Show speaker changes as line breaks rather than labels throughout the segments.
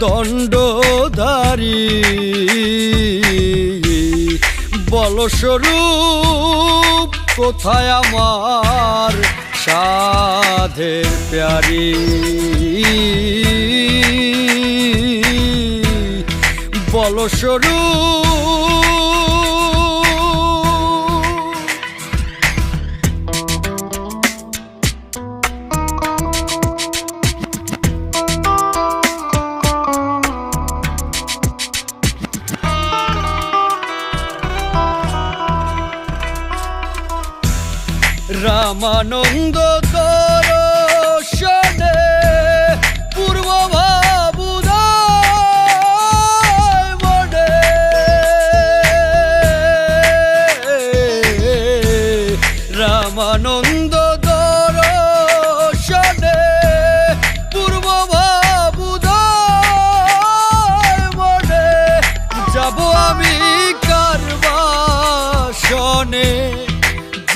দণ্ডধারী। বলস্বরূপ কোথায় আমার সাধে প্যারি? বলস্বরূপ রামানন্দ দর্শনে পূর্ব ভাবুদয় মনে। রামানন্দ দর্শনে পূর্ব ভাবুদয় যাব আমি কারবাসনে।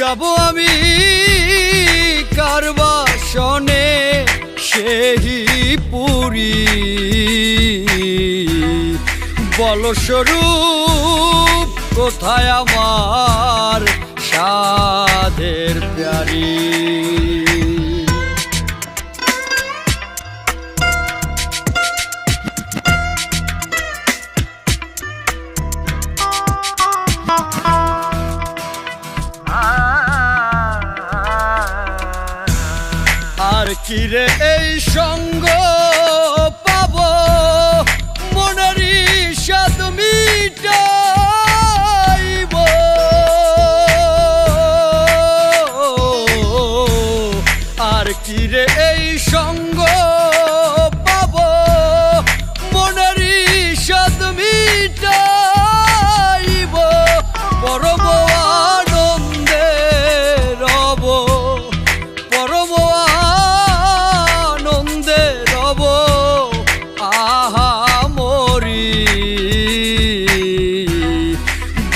যাব আমি কারবাসনে সেহি পুরী। বলস্বরূপ কোথায় আমার সাধের প্যারি? আর কি রে এই সঙ্গ পাব? মনেরই সাদ মিটাইব। আর কি রে এই সঙ্গ পাব? মনেরই সাদ মিটাইব। পরম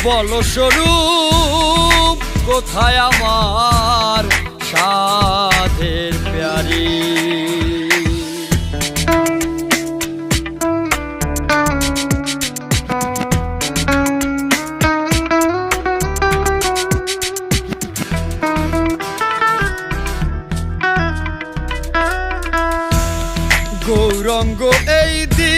বলস্বরূপ কোথায় আমার সাধের প্যারি? গৌরঙ্গ এই দিনে